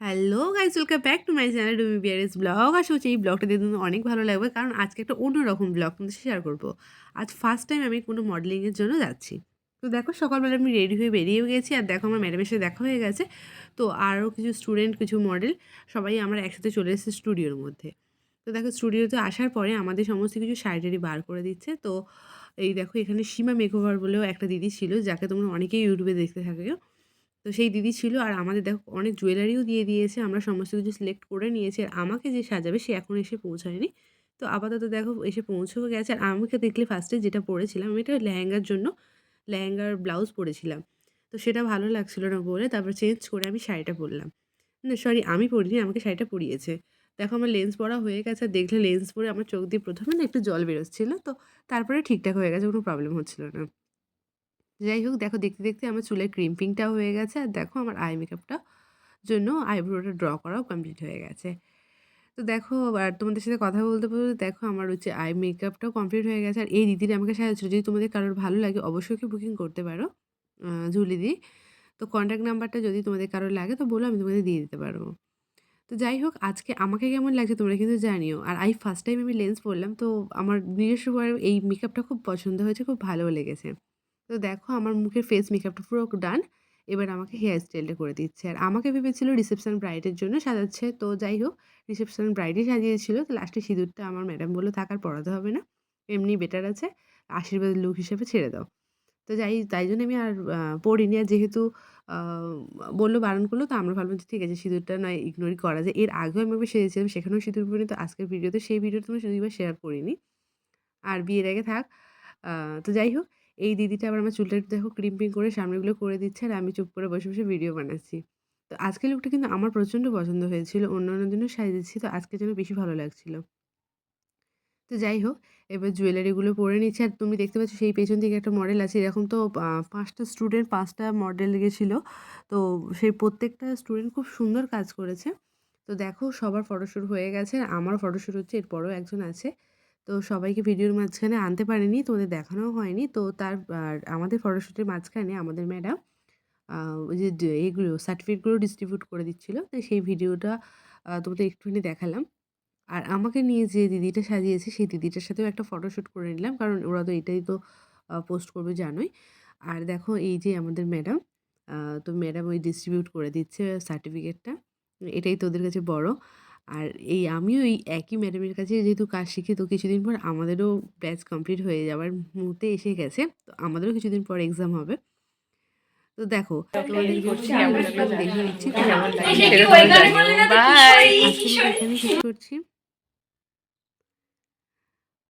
Hello guys, welcome back to my channel ডুমি বিয়ারেস vlog. আশা হচ্ছে এই ব্লগটা দেখতে তোমাদের অনেক ভালো লাগবে, কারণ আজকে একটা অন্যরকম ব্লগ তোমাদের শেয়ার করব। আজ ফার্স্ট টাইম আমি কোনো মডেলিংয়ের জন্য যাচ্ছি। তো দেখো, সকালবেলা আমি রেডি হয়ে বেরিয়ে গেছি, আর দেখো আমার ম্যাডামের সাথে দেখা হয়ে গেছে। তো আরও কিছু স্টুডেন্ট কিছু মডেল সবাই আমরা একসাথে চলে এসেছে স্টুডিওর মধ্যে। তো দেখো স্টুডিওতে আসার পরে আমাদের সমস্ত কিছু শাড়ি বার করে দিচ্ছে। তো এই দেখো, এখানে সীমা মেকওভার বলেও একটা দিদি ছিল, যাকে তোমরা অনেকেই ইউটিউবে দেখতে থাকো। তো সেই দিদি ছিল আর আমাদের দেখো অনেক জুয়েলারিও দিয়ে দিয়েছে, আমরা সমস্ত কিছু সিলেক্ট করে নিয়েছি আর আমাকে যে সাজাবে সে এখন এসে পৌঁছায়নি। তো আপাতত দেখো এসে পৌঁছেও গেছে আর আমাকে দেখলে ফার্স্টে যেটা পরেছিলাম আমি এটা লেহেঙ্গার জন্য লেহেঙ্গার ব্লাউজ পরেছিলাম। তো সেটা ভালো লাগছিল না বলে তারপর চেঞ্জ করে আমি শাড়িটা পরলাম। না সরি আমি পরিনি, আমাকে শাড়িটা পরিয়েছে। দেখো আমার লেন্স পরা হয়ে গেছে, আর দেখলে লেন্স পরে আমার চোখ দিয়ে প্রথমে না একটু জল বেরোচ্ছিলো, তো তারপরে ঠিকঠাক হয়ে গেছে, কোনো প্রবলেম হচ্ছিল না। যাই হোক, দেখো দেখতে দেখতে আমার চুলের ক্রিম্পিংটাও হয়ে গেছে আর দেখো আমার আই মেকআপটা জন্য আইব্রোটা ড্র করাও কমপ্লিট হয়ে গেছে। তো দেখো, আর তোমাদের সাথে কথা বলতে বলতে দেখো আমার হচ্ছে আই মেকআপটাও কমপ্লিট হয়ে গেছে। আর এই দিদির আমাকে সাহায্য যদি তোমাদের কারোর ভালো লাগে অবশ্যই কি বুকিং করতে পারো ঝুলি দি। তো কন্ট্যাক্ট নাম্বারটা যদি তোমাদের কারোর লাগে, তো বলো আমি তোমাদের দিয়ে দিতে পারব। তো যাই হোক, আজকে আমাকে কেমন লাগছে তোমরা কিন্তু জানিও। আর আই ফার্স্ট টাইম আমি লেন্স পরলাম, তো আমার নিজস্ব এই মেকআপটা খুব পছন্দ হয়েছে, খুব ভালো লেগেছে। তো দেখো আমার মুখের ফেস মেকআপটা পুরো ডান এবার আমাকে হেয়ার স্টাইলটা করে দিচ্ছে। আর আমাকে ভেবেছিল রিসেপশন ব্রাইডের জন্য সাজাচ্ছে, তো যাই হোক রিসেপশন ব্রাইডই সাজিয়েছিল। তো লাস্টে সিঁদুরটা আমার ম্যাডাম বলল, থাকার পড়াতে হবে না, এমনি বেটার আছে, আশীর্বাদ লুক হিসেবে ছেড়ে দাও। তো যাই, তাই জন্য আমি আর পড়িনি। আর যেহেতু বলল বারণ করল, তো আমরা ভাবলাম যে ঠিক আছে, সিঁদুরটা নয় ইগনোরই করা যায়। এর আগেও আমি একবার সেরেছিলাম সেখানেও সিঁদুর পরিনি, তো আজকের ভিডিওতে সেই ভিডিওটা আমি দুইবার শেয়ার করিনি। আর বিয়ের আগে থাক তো যাই হোক এই দিদিটা আবার আমার চুলটা একটু দেখো ক্রিম্পিং করে সামনেগুলো করে দিচ্ছে আর আমি চুপ করে বসে বসে ভিডিও বানাচ্ছি। তো আজকের লুকটা কিন্তু আমার প্রচণ্ড পছন্দ হয়েছিল অন্য অন্য দিনও সাজিয়েছি তো আজকের জন্য বেশি ভালো লাগছিল। তো যাই হোক, এবার জুয়েলারিগুলো পরে নিচ্ছে আর তুমি দেখতে পাচ্ছ সেই পেছন দিকে একটা মডেল আছে, এরকম তো পাঁচটা স্টুডেন্ট পাঁচটা মডেল গেছিল। তো সেই প্রত্যেকটা স্টুডেন্ট খুব সুন্দর কাজ করেছে। তো দেখো সবার ফটোশ্যুট হয়ে গেছে আমার ফটোশ্যুট হচ্ছে, এরপরও একজন আছে। তো সবাইকে ভিডিওর মাঝখানে আনতে পারেনি তোমাদের দেখানোও হয়নি। তো তার আমাদের ফটোশ্যুটের মাঝখানে আমাদের ম্যাডাম ওই যে এইগুলো সার্টিফিকেটগুলো ডিস্ট্রিবিউট করে দিচ্ছিল। তো সেই ভিডিওটা তোমাদের একটুখানি দেখালাম। আর আমাকে নিয়ে যে দিদিটা সাজিয়েছে, সেই দিদিটার সাথেও একটা ফটোশ্যুট করে নিলাম, কারণ ওরা তো এটাই তো পোস্ট করবে জানোই। আর দেখো এই যে আমাদের ম্যাডাম তো ম্যাডাম ওই ডিস্ট্রিবিউট করে দিচ্ছে সার্টিফিকেটটা এটাই তোদের কাছে বড়। আর এই আমিও এই একই ম্যাডামের কাছে যেহেতু কাজ শিখি তো কিছুদিন পর আমাদেরও ব্যাচ কমপ্লিট হয়ে যাওয়ার মুহূর্তে এসে গেছে। তো আমাদেরও কিছুদিন পর এক্সাম হবে। তো দেখো দেখে নিচ্ছি করছি?